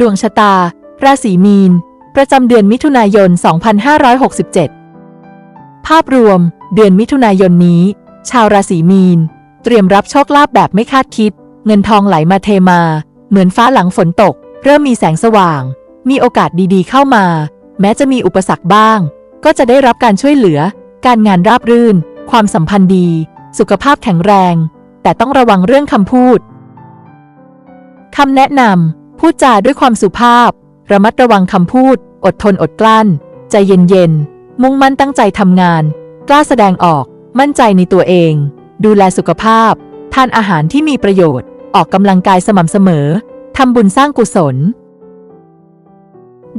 ดวงชะตา ราศีมีน ประจำเดือนมิถุนายน 2567 ภาพรวม เดือนมิถุนายนนี้ ชาวราศีมีน เตรียมรับโชคลาภแบบไม่คาดคิด เงินทองไหลมาเทมา เหมือนฟ้าหลังฝนตก เริ่มมีแสงสว่าง มีโอกาสดีๆเข้ามา แม้จะมีอุปสรรคบ้าง ก็จะได้รับการช่วยเหลือ การงานราบรื่น ความสัมพันธ์ดี สุขภาพแข็งแรง แต่ต้องระวังเรื่องคำพูดคำแนะนำ พูดจาด้วยความสุภาพ ระมัดระวังคำพูด อดทนอดกลั้น ใจเย็นๆ มุ่งมั่นตั้งใจทำงาน กล้าแสดงออก มั่นใจในตัวเอง ดูแลสุขภาพ ทานอาหารที่มีประโยชน์ ออกกำลังกายสม่ำเสมอ ทำบุญสร้างกุศล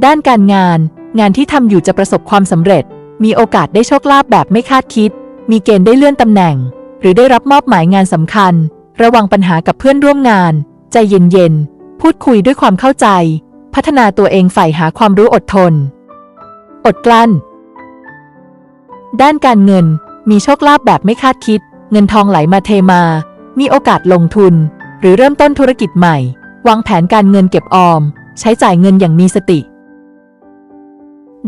ด้านการงาน งานที่ทำอยู่จะประสบความสำเร็จ มีโอกาสได้โชคลาภแบบไม่คาดคิด มีเกณฑ์ได้เลื่อนตำแหน่ง หรือได้รับมอบหมายงานสำคัญ ระวังปัญหากับเพื่อนร่วมงาน ใจเย็นๆ พูดคุยด้วยความเข้าใจ พัฒนาตัวเองใฝ่หาความรู้อดทน อดกลั้น ด้านการเงินมีโชคลาภแบบไม่คาดคิด เงินทองไหลมาเทมา มีโอกาสลงทุน หรือเริ่มต้นธุรกิจใหม่ วางแผนการเงินเก็บออม ใช้จ่ายเงินอย่างมีสติ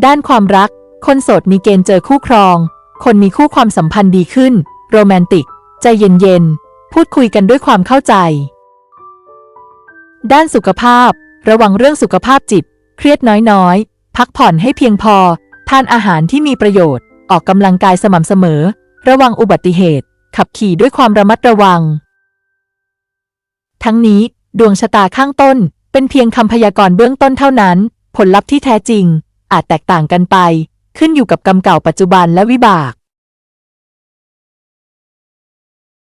ด้านความรัก คนโสดมีเกณฑ์เจอคู่ครอง คนมีคู่ความสัมพันธ์ดีขึ้น โรแมนติก ใจเย็นๆ พูดคุยกันด้วยความเข้าใจ ด้านสุขภาพ ระวังเรื่องสุขภาพจิต เครียดน้อยๆ พักผ่อนให้เพียงพอ ทานอาหารที่มีประโยชน์ ออกกำลังกายสม่ำเสมอ ระวังอุบัติเหตุ ขับขี่ด้วยความระมัดระวัง ทั้งนี้ดวงชะตาข้างต้น เป็นเพียงคำพยากรณ์เบื้องต้นเท่านั้น ผลลัพธ์ที่แท้จริง อาจแตกต่างกันไป ขึ้นอยู่กับกรรมเก่าปัจจุบันและวิบาก